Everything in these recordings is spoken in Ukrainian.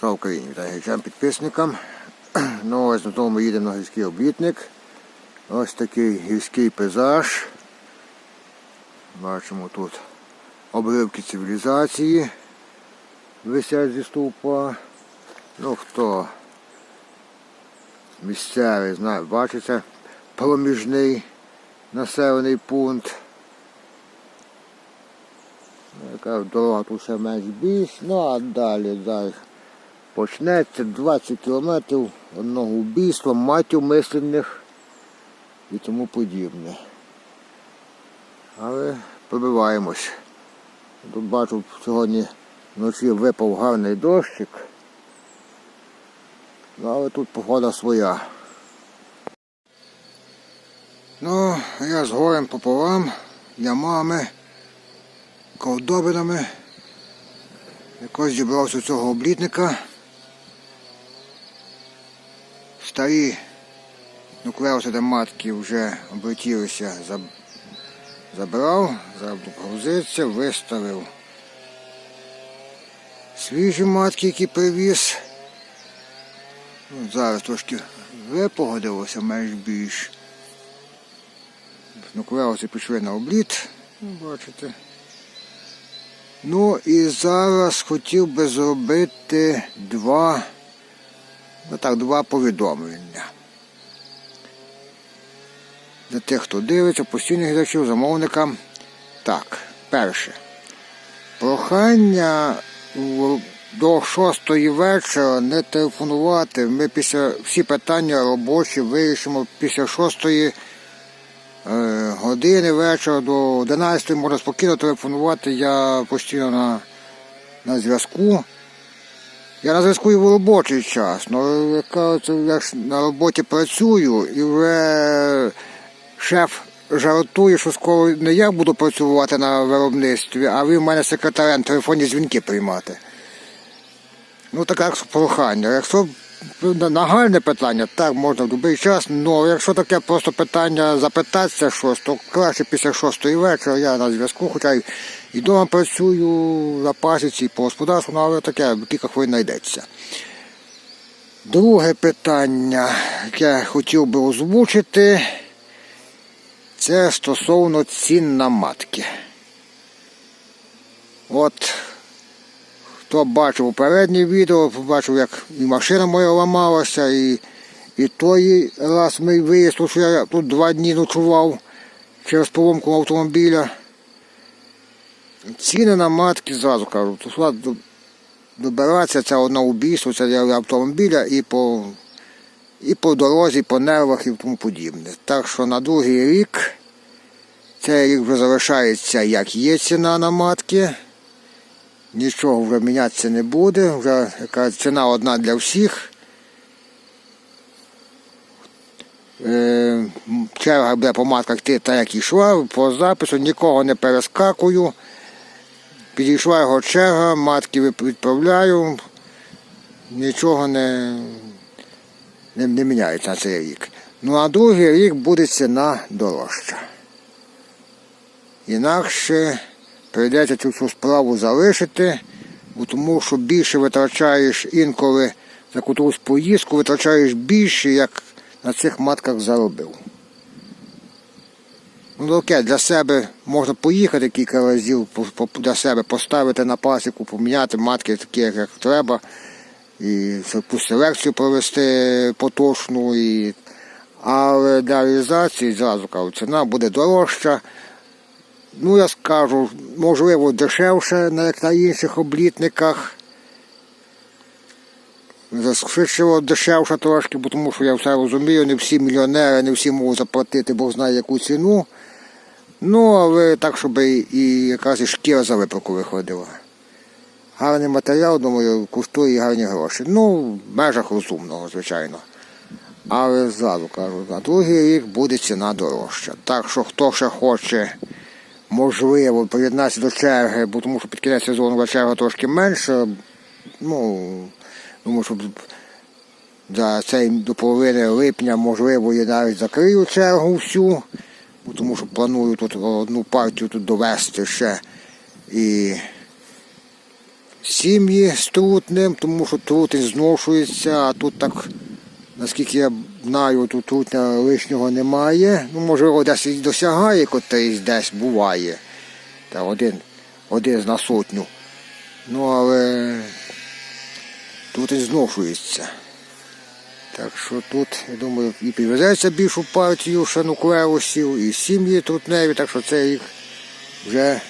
Слава Україні, вітаю глядачам, підписникам. Ну ось на тому ми їдемо на гірський облітник. Ось такий гірський пейзаж. Бачимо тут обривки цивілізації висять зі стовпа. Ну хто місцевий знає, бачите, проміжний населений пункт. Ну, Яка дорога тут ще менш більш, ну а далі, далі почнеться 20 кілометрів одного вбійства, матів мисленних і тому подібне. Але пробиваємось. Тут бачу, сьогодні вночі випав гарний дощик. Ну, але тут погода своя. Ну, я з горем пополам, ямами, ковдобинами. Якось зібрався цього облітника. Старі нуклеуси матки вже облетілися, забрав, загрузився, виставив свіжі матки, які привіз. Ну, зараз трошки випогодилося менш більш. Нуклеуси пішли на обліт, ну, бачите. Ну і зараз хотів би зробити два, ну так, два повідомлення. Для тих, хто дивиться, постійних глядачів, замовникам. Так, перше. Прохання до шостої вечора не телефонувати. Ми після всі питання робочі вирішимо після шостої е, години вечора до 11 можна спокійно телефонувати. Я постійно на, на зв'язку. Я на зв'язку і в робочий час. Ну, яка я ж на роботі працюю і вже шеф жартує, що скоро не я буду працювати на виробництві, а ви в мене секретарем телефонні дзвінки приймати. Ну, таке прохання. Якщо нагальне питання, так можна в будь-який час, але якщо таке просто питання запитатися щось, то краще після шостої вечора я на зв'язку, хоча й і вдома працюю на пасіці, по господарству, ну, але таке кілька хвилин знайдеться. Друге питання, яке я хотів би озвучити, це стосовно цін на матки. От Хто бачив попереднє відео, побачив, як і машина моя ламалася, і, і той раз мій виїзд, що я тут два дні ночував через поломку автомобіля. Ціни на матки зразу кажу, сюди добиратися це одне убійство, це для автомобіля і по, і по дорозі, і по нервах і тому подібне. Так що на другий рік цей рік вже залишається як є ціна на матки. Нічого вже мінятися не буде, вже яка ціна одна для всіх. Е, черга буде по матках ти та як йшла, по запису нікого не перескакую. Підійшла його черга, матки відправляю, нічого не, не, не міняється на цей рік. Ну а другий рік буде ціна дорожча. Інакше прийдеться цю всю справу залишити, тому що більше витрачаєш інколи за якусь поїздку, витрачаєш більше, як на цих матках заробив. Ну, окей, для себе можна поїхати кілька разів для себе, поставити на пасіку, поміняти матки такі, як треба, і селекцію провести поточну. І... Але для реалізації, зразу кажу, ціна буде дорожча. Ну, я скажу, можливо, дешевше, як на інших облітниках. Швидше дешевше трошки, бо тому що я все розумію, не всі мільйонери, не всі можуть заплатити, Бог знає яку ціну. Ну, але так, щоб і, якраз і шкіра за випадку виходила. Гарний матеріал, думаю, коштує гарні гроші. Ну, в межах розумного, звичайно. Але зразу кажу, на другий рік буде ціна дорожча. Так що хто ще хоче можливо, приєднатися до черги, бо тому що під кінець сезону була черга трошки менша. Ну, думаю, що за цей до половини липня, можливо, я навіть закрию чергу всю, бо тому що планую тут одну партію тут довести ще. І сім'ї з трутнем, тому що трутень зношується, а тут так, наскільки я знаю, тут трутня лишнього немає. Ну, можливо, десь і досягає котрийсь десь буває. Та один, один на сотню. Ну, але трутень зношується. Так що тут, я думаю, і привезеться більшу партію ще нуклеусів, і сім'ї трутневі, так що це їх вже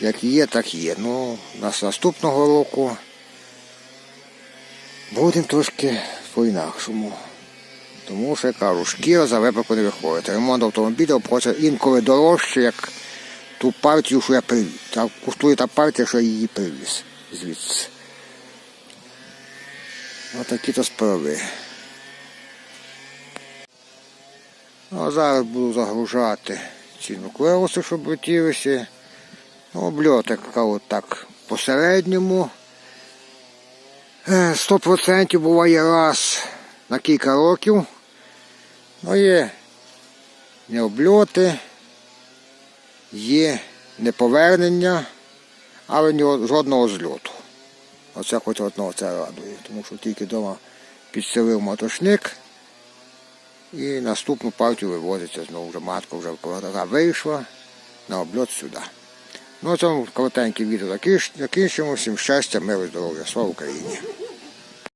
як є, так є. Ну, нас наступного року будемо трошки по-інакшому. Тому що я кажу, шкіра за випадку не виходить. Ремонт автомобіля обходиться інколи дорожче, як ту партію, що я привіз. Та коштує та партія, що я її привіз звідси. Отакі то справи. Ну, а зараз буду загружати ці нуклеуси, щоб летілися. Ну, обльотика отак посередньому. Е, 100% буває раз на кілька років. Ну є не обльоти, є неповернення, але жодного зльоту. Оце хоч одного це радує, тому що тільки вдома підселив мотошник і наступну партію вивозиться знову вже матка вже коли вийшла на обльот сюди. Ну, на цьому коротеньке відео закінчимо. Всім щастя, миру, здоров'я. Слава Україні!